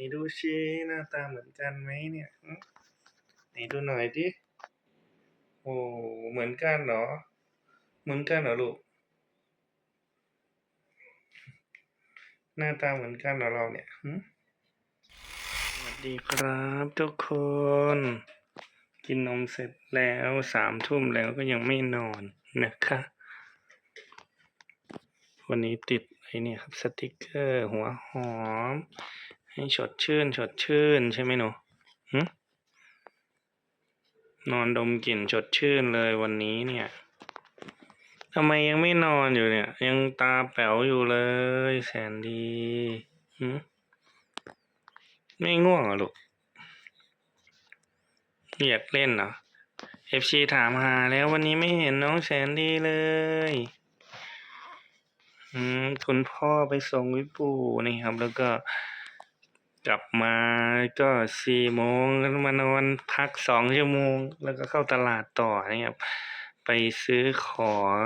นดูชิหน้าตาเหมือนกันไหมเนี่ยหึไหนดูหน่อยดิ โอ้เหมือนกันเหรอ เหมือนกันเหรอลูก หน้าตาเหมือนกันเหรอเราเนี่ยสวัสดีครับทุกคน กินนมเสร็จแล้วสามทุ่มแล้วก็ยังไม่นอนนะคะ วันนี้ติดไอ้นี่ครับสติกเกอร์หัวหอม ให้สดชื่นสดชื่นใช่ไหมหนูหึนอนดมกลิ่นสดชื่นเลยวันนี้เนี่ยทำไมยังไม่นอนอยู่เนี่ย ยังตาแป๋วอยู่เลย แสนดีหึไม่ง่วงหรอลูกอยากเล่นเหรอเอฟซีถามหาแล้ววันนี้ไม่เห็นน้องแสนดีเลยอืมคุณพ่อไปส่งวิปูนี่ครับ แล้วก็ กลับมาก็สี่โมงมานอนพักสองชั่วโมง แล้วก็เข้าตลาดต่อนะครับ ไปซื้อของ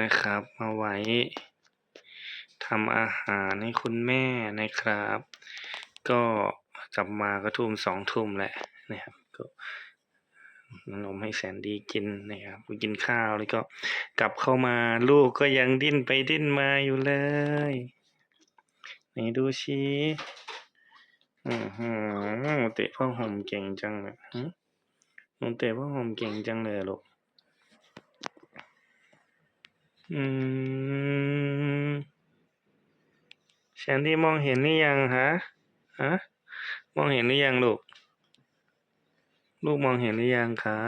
นะครับมาไว้ทำอาหารให้คุณแม่นะครับ ก็กลับมาก็ทุ่มสองทุ่มแหละนะครับก็นมให้แสนดีกินนะครับกินข้าวแล้วก็กลับเข้ามาลูกก็ยังดิ้นไปดิ้นมาอยู่เลย นดูชีอือหือเตะพ่อห่มเก่งจังเลยหนูเตะพ่อห่มเก่งจังเลยลูก อืมแสนดีมองเห็นหรือยังฮะ ฮะ มองเห็นหรือยังลูก ลูกมองเห็นหรือยังคะ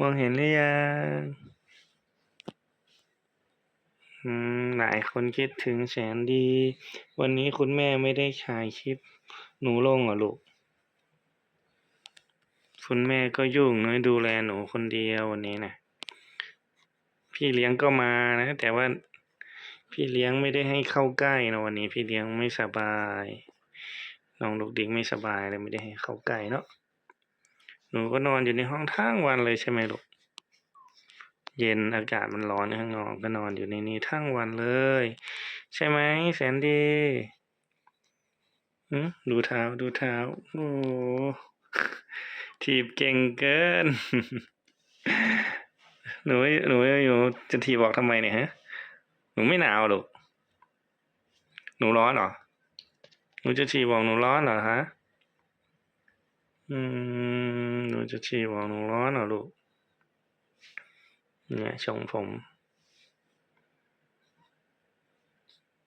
มองเห็นหรือยัง อืมหลายคนคิดถึงแสนดี วันนี้คุณแม่ไม่ได้ฉายคลิปหนูลงเหรอลูก คุณแม่ก็ยุ่งเนอะดูแลหนูคนเดียววันนี้นะพี่เลี้ยงก็มานะ แต่ว่าพี่เลี้ยงไม่ได้ให้เข้าใกล้นะวันนี้ พี่เลี้ยงไม่สบายน้องลูกดิ๊กไม่สบายเลยไม่ได้ให้เข้าใกล้เนาะหนูก็นอนอยู่ในห้องทั้งวันเลยใช่ไหมลูก เย็นอากาศมันร้อนข้างนอกก็นอนอยู่ในนี้ทั้งวันเลย ใช่ไหมแสนดีอืมดูเท้าดูเท้าโอ้ถีบเก่งเกิน หนูหนูหนูจะถีบบอกทำไมเนี่ยฮะ หนูไม่หนาวหรอกหนูร้อนเหรอ หนูจะฉี่บอกหนูร้อนเหรอฮะ อืม หนูจะฉี่บอกหนูร้อนเหรอลูก เนี่ยชงผม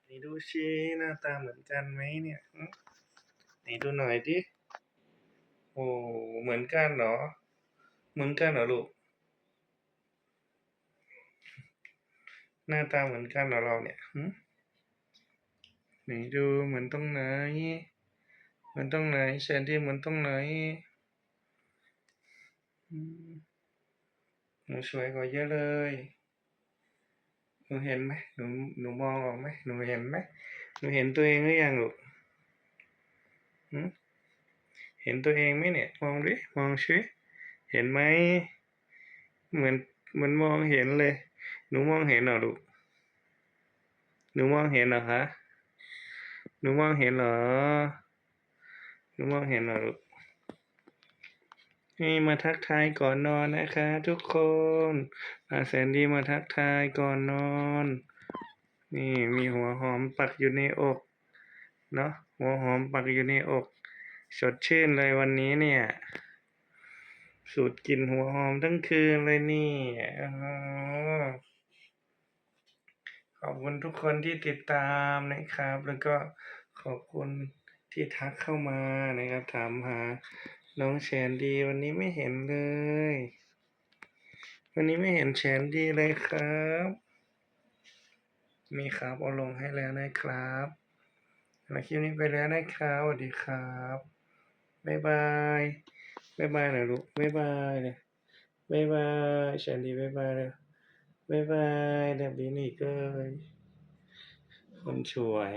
นี่ดูชีหน้าตาเหมือนกันไหมเนี่ยหึไหนดูหน่อยดิ โอ้ เหมือนกันเหรอ เหมือนกันเหรอลูก หน้าตาเหมือนกันเหรอเราเนี่ยหึไหนดูเหมือนตรงไหน เหมือนตรงไหนแสนที่เหมือนตรงไหน หนูสวยกว่าเยอะเลย หนูเห็นไหมหนูหนูมองออกไหมหนูเห็นไหมหนูเห็นตัวเองหรือยังลูกเห็นตัวเองไหมเนี่ย มองดิ มองชิเห็นไหม เหมือนเหมือนมองเห็นเลย หนูมองเห็นเหรอลูก หนูมองเห็นเหรอคะ หนูมองเห็นเหรอ หนูมองเห็นเหรอลูก นี่มาทักทายก่อนนอนนะคะ ทุกคนอาแสนดีมาทักทายก่อนนอน นี่มีหัวหอมปักอยู่ในอกเนาะหัวหอมปักอยู่ในอก สดชื่นเลยวันนี้เนี่ย สูดกลิ่นหัวหอมทั้งคืนเลยนี่ขอบคุณทุกคนที่ติดตามนะครับ แล้วก็ขอบคุณที่ทักเข้ามานะครับถามหา น้องแชนดีวันนี้ไม่เห็นเลย วันนี้ไม่เห็นแชนดีเลยครับ มีครับเอาลงให้แล้วนะครับสำหรับคลิปนี้ไปแล้วนะครับสวัสดีครับบ๊ายบายบ๊ายบายหน่อยลูกบ๊ายบายเลยบ๊ายบายแชนดีบ๊ายบายเลยบ๊ายบายแบบนี้นี่ก็คนสวย